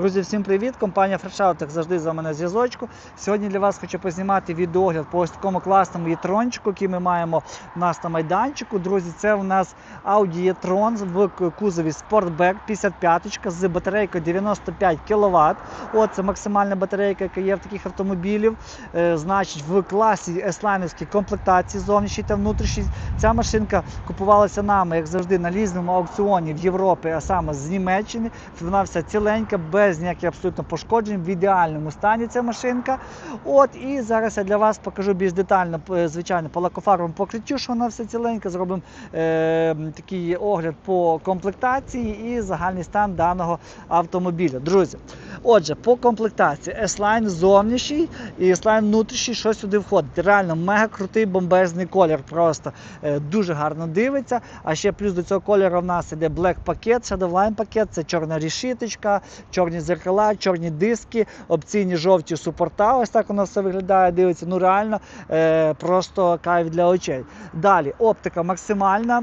Друзі, всім привіт! Компанія FreshOut, як завжди, за мене зв'язочку. Сьогодні для вас хочу познімати відеогляд по ось такому класному єтрончику, який ми маємо у нас на майданчику. Друзі, це у нас Audi e-tron в кузові Sportback 55 з батарейкою 95 кВт. От це максимальна батарейка, яка є в таких автомобілів. Е, значить, в класі S-лайнерській комплектації зовнішній та внутрішній. Ця машинка купувалася нами, як завжди, на лізному аукціоні в Європі, а саме з Німеччини. Вона вся ціленька, без ніяких абсолютно пошкоджень, в ідеальному стані ця машинка. От і зараз я для вас покажу більш детально, е, звичайно, по лакофарбовому покриттю, що вона все ціленька. Зробимо е, такий огляд по комплектації і загальний стан даного автомобіля. Друзі, отже, по комплектації S-Line зовнішній і S-Line внутрішній, що сюди входить. Реально мега крутий бомбезний колір. Просто е, дуже гарно дивиться. А ще плюс до цього кольору в нас іде Black пакет, Shadowline пакет, це чорна рішіточка, чорні зеркала, чорні диски, опційні жовті супорта. Ось так воно все виглядає. Дивиться, ну реально е, просто кайф для очей. Далі оптика максимальна.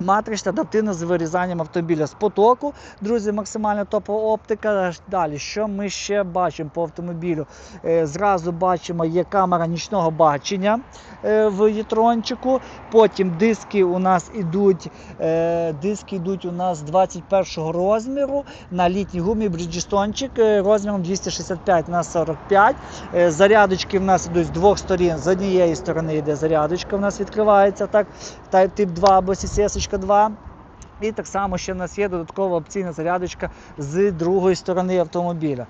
Матрична адаптивна з вирізанням автомобіля з потоку. Друзі, максимальна топова оптика. Далі, що ми ще бачимо по автомобілю? Е, Зразу бачимо, є камера нічного бачення е, в єтрончику. Потім диски у нас ідуть, е, диски йдуть у нас 21 розміру на літній гумі е, розміром 265 на 45. Е, Зарядочки в нас йдуть з двох сторін. З однієї сторони йде зарядочка, у нас відкривається так, тип 2 або CCS 2. І так само ще в нас є додаткова опційна зарядочка з другої сторони автомобіля.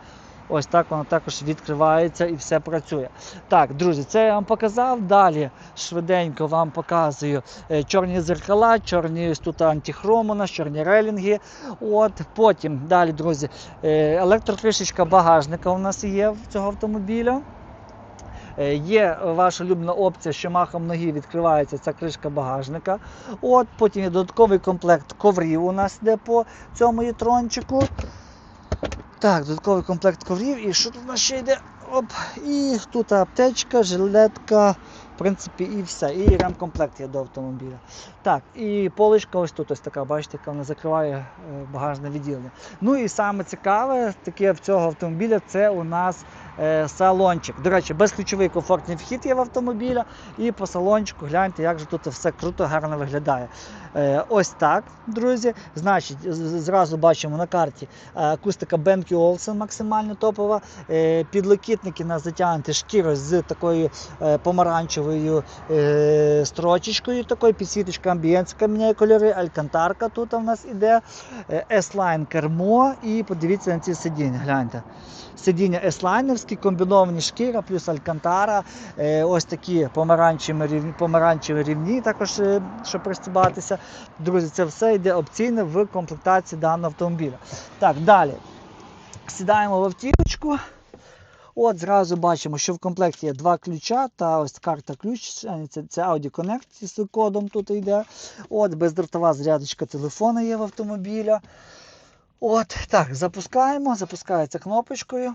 Ось так воно також відкривається і все працює. Так, друзі, це я вам показав. Далі швиденько вам показую е, чорні зеркала, чорні тут антихром у нас, чорні релінги. От, потім далі, друзі, е, електрокришечка багажника у нас є в цього автомобіля. Е, Є ваша улюблена опція, що махом ноги відкривається ця кришка багажника. От, потім є додатковий комплект коврів у нас йде по цьому єтрончику. Так, додатковий комплект коврів. І що тут у нас ще йде? Оп, і тут аптечка, жилетка, в принципі, і все. І ремкомплект є до автомобіля. Так, і поличка ось тут ось така, бачите, яка вона закриває е, багажне відділення. Ну і саме цікаве таке в цього автомобіля це у нас салончик. До речі, безключовий комфортний вхід є в автомобіля. І по салончику гляньте, як же тут все круто, гарно виглядає. Е, ось так, друзі. Значить, зразу бачимо на карті е, акустика Бенкі Олсен максимально топова. Е, Підлокітники на затягнуті шкірою з такою е, помаранчевою е, строчечкою, такою підсвіточка амбієнтська міняє кольори, алькантарка тут у нас іде, е, S-Line кермо і подивіться на ці сидіння, гляньте. Сидіння S-лайнерські, комбіновані шкіра, плюс алькантара, е, ось такі помаранчеві рівні, помаранчеві рівні, також е, щоб пристібатися. Друзі, це все йде опційно в комплектації даного автомобіля. Так, далі. Сідаємо в автівочку. От зразу бачимо, що в комплекті є два ключа та ось карта ключ. Це, це Audi Connect з кодом тут йде. От бездротова зарядочка телефона є в автомобіля. От, так, запускаємо, запускається кнопочкою.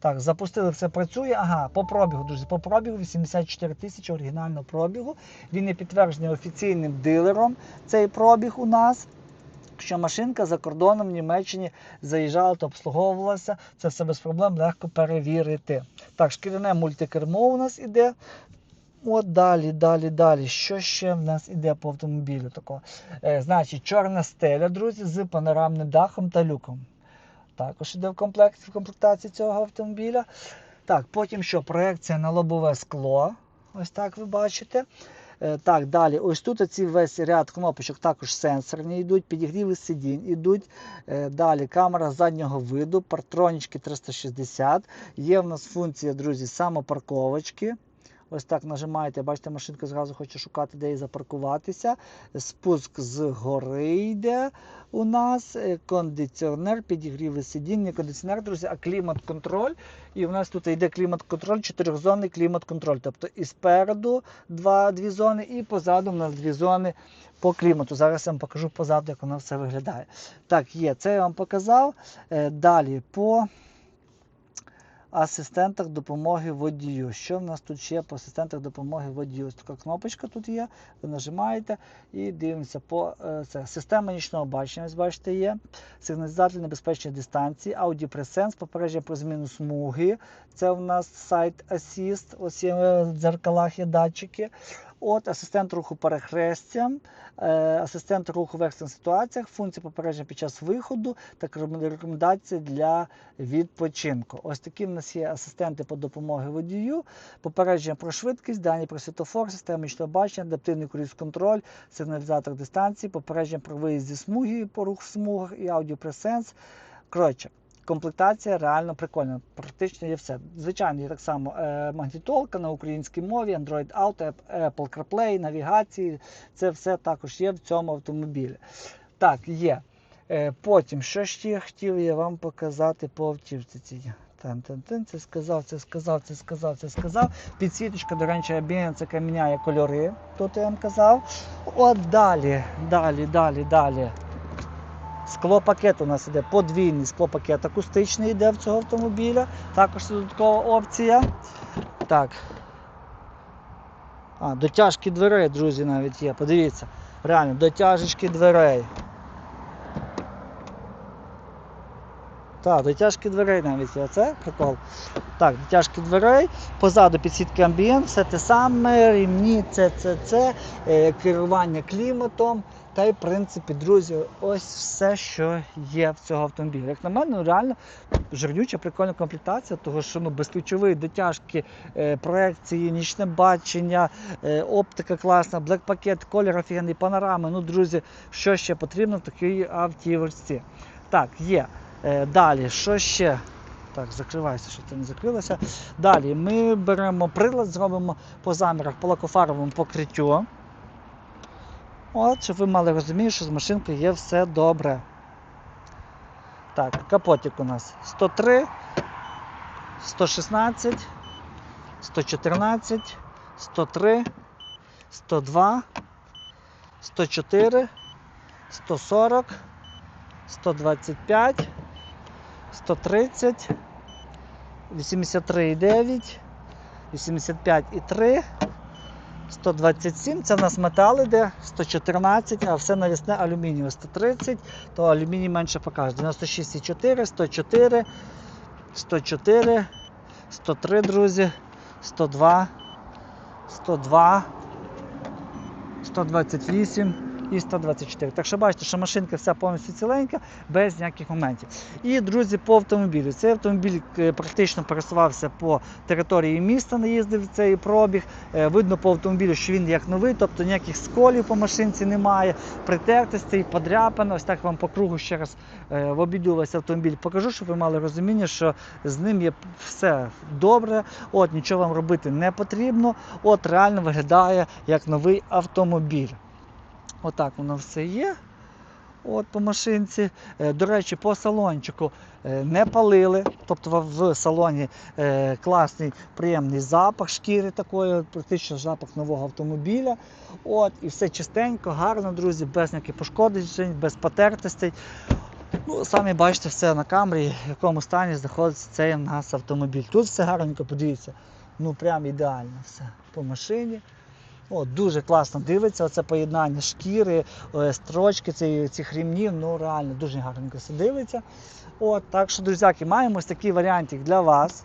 Так, запустили, все працює. Ага, по пробігу, друзі, по пробігу 84 тисячі оригінального пробігу. Він є підтверджений офіційним дилером. Цей пробіг у нас. Що машинка за кордоном в Німеччині заїжджала та обслуговувалася, це все без проблем легко перевірити. Так, шкіряне мультикермо у нас іде. От далі, далі, далі. Що ще в нас іде по автомобілю такого? Е, значить, чорна стеля, друзі, з панорамним дахом та люком. Також іде в комплекті в комплектації цього автомобіля. Так, потім що? Проекція на лобове скло. Ось так ви бачите. Е, Так, далі, ось тут ці весь ряд кнопочок також сенсорні йдуть, підігріви сидінь йдуть. Е, Далі камера заднього виду, партронічки 360. Є в нас функція, друзі, самопарковочки. Ось так нажимаєте, бачите, машинка зразу хоче шукати, де їй запаркуватися. Спуск з гори йде у нас, е, кондиціонер, підігріви сидіння, кондиціонер, друзі, а клімат-контроль. І у нас тут йде клімат-контроль, чотирьохзонний клімат-контроль. Тобто і спереду два, дві зони, і позаду у нас дві зони по клімату. Зараз я вам покажу позаду, як воно все виглядає. Так, є, це я вам показав. Е, Далі по асистентах допомоги водію. Що в нас тут ще по асистентах допомоги водію? Ось така кнопочка тут є. Ви нажимаєте і дивимося по е, це. Система нічного бачення, ось бачите, є. Сигналізатор небезпечної дистанції, аудіопресенс, попередження про зміну смуги. Це у нас сайт Assist, ось є в дзеркалах є датчики. От асистент руху перехрестям, е, асистент руху в екстрених ситуаціях, функція попередження під час виходу та рекомен- рекомендації для відпочинку. Ось такі в нас є асистенти по допомоги водію, попередження про швидкість, дані про світофор, система нічного бачення, адаптивний круїз-контроль, сигналізатор дистанції, попередження про виїзд зі смуги по рух в смугах і аудіопресенс. Коротше, комплектація реально прикольна. Практично є все. Звичайно, є так само е, магнітолка на українській мові, Android Auto, Apple CarPlay, навігації. Це все також є в цьому автомобілі. Так, є. Е, потім, що ще хотів я вам показати по автівці цій. -тан, це сказав, це сказав, це сказав, це сказав. Підсвіточка, до речі, яка міняє кольори, тут я вам казав. От далі, далі, далі, далі. Склопакет у нас іде подвійний склопакет акустичний йде в цього автомобіля. Також це додаткова опція. Так. А, дотяжки дверей, друзі, навіть є. Подивіться. Реально, дотяжечки дверей. Так, дотяжки дверей навіть є. Це прикол. Так, дотяжки дверей. Позаду підсітки амбієнт, все те саме, рівні, це, це, це, е, керування кліматом. Та й, в принципі, друзі, ось все, що є в цього автомобіля. Як на мене, ну, реально жирнюча, прикольна комплектація, тому що ну, безключові дотяжки, е, проекції, нічне бачення, е, оптика класна, блек-пакет, колір офігенний, панорами. Ну, друзі, що ще потрібно в такій автівочці. Так, є. Е, далі, що ще? Так, закривайся, щоб це не закрилося. Далі ми беремо прилад, зробимо по замірах по лакофаровому покриттю. От, щоб ви мали розуміння, що з машинкою є все добре. Так, капотик у нас 103, 116, 114, 103, 102, 104, 140, 125, 130, 83,9, 85,3. 127, це в нас метал іде, 114, а все навісне алюмінієве 130, то алюміній менше покаже. 96,4, 104, 104, 103, друзі, 102, 102, 128 і 124. Так що бачите, що машинка вся повністю ціленька, без ніяких моментів. І, друзі, по автомобілю. Цей автомобіль е, практично пересувався по території міста, не їздив цей пробіг. Е, Видно по автомобілю, що він як новий, тобто ніяких сколів по машинці немає, притертостей, подряпин. Ось так вам по кругу ще раз е, в обіду весь автомобіль покажу, щоб ви мали розуміння, що з ним є все добре. От нічого вам робити не потрібно. От реально виглядає як новий автомобіль. Отак воно все є. От по машинці. Е, До речі, по салончику е, не палили. Тобто в- салоні е, класний приємний запах шкіри такої, практично запах нового автомобіля. От, і все чистенько, гарно, друзі, без ніяких пошкоджень, без потертостей. Ну, самі бачите все на камері, в якому стані знаходиться цей у нас автомобіль. Тут все гарненько, подивіться. Ну прям ідеально все по машині. О, дуже класно дивиться оце поєднання шкіри, е, строчки ці- цих рівнів. Ну реально дуже гарненько все дивиться. От, так що, друзяки, маємо ось такий варіантик для вас.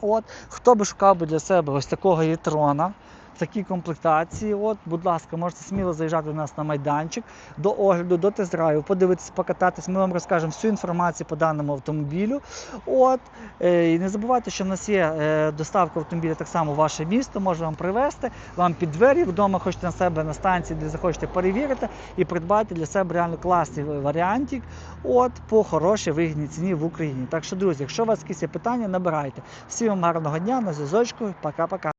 От, хто би шукав би для себе ось такого єтрона в такій комплектації, от, будь ласка, можете сміло заїжджати до нас на майданчик, до огляду, до тест-драйву, подивитися, покататись. Ми вам розкажемо всю інформацію по даному автомобілю. От, е, і не забувайте, що в нас є е, доставка автомобіля так само в ваше місто, може вам привезти, вам під двері вдома хочете на себе на станції, де захочете перевірити і придбати для себе реально класний варіантик от, по хорошій вигідній ціні в Україні. Так що, друзі, якщо у вас якісь є питання, набирайте. Всім вам гарного дня, на зв'язочку, пока-пока.